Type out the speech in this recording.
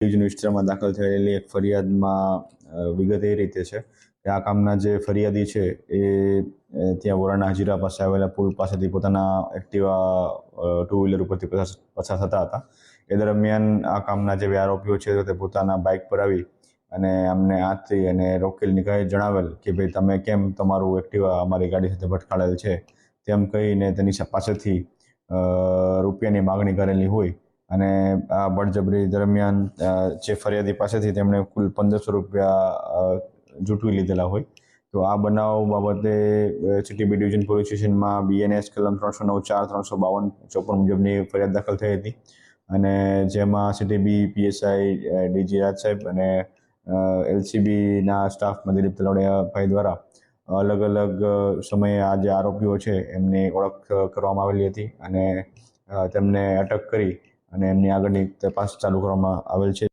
Division વિસ્તારમાં દાખલ થયેલી એક ફરિયાદમાં વિગત એ રીતે છે કે આ કામના જે ફરિયાદી છે એ ત્યાં વોરાના હજીરા પાસે આવેલા પુલ પાસેથી પોતાના એક્ટિવા ટુ વ્હીલર ઉપરથી પસાર થતા હતા. એ દરમિયાન આ કામના જે આરોપીઓ છે તે પોતાના બાઇક પર આવી અને અમને હાથથી અને રોકેલ નિકાય જણાવેલ કે ભાઈ તમે કેમ તમારું એક્ટિવા અમારી ગાડી સાથે ભટકાળેલ છે? તેમ કહીને તેની પાસેથી રૂપિયાની માગણી કરેલી હોય અને આ બળજબરી દરમિયાન જે ફરિયાદી પાસેથી તેમણે કુલ પંદરસો રૂપિયા જૂટવી લીધેલા હોય. તો આ બનાવ બાબતે સિટી બી ડિવિઝન પોલીસ સ્ટેશનમાં બીએનએસ કલમ ત્રણસો નવ ચાર, ત્રણસો બાવન ચોપન મુજબની ફરિયાદ દાખલ થઈ હતી. અને જેમાં city B PSI DG Raj સાહેબ અને એલસીબીના સ્ટાફમાં દિલીપ તલવડિયા ભાઈ દ્વારા અલગ અલગ સમયે આ જે આરોપીઓ છે એમની ઓળખ કરવામાં આવેલી હતી અને તેમને અટક કરી અને એમની આગળની તપાસ ચાલુ કરવામાં આવેલ છે.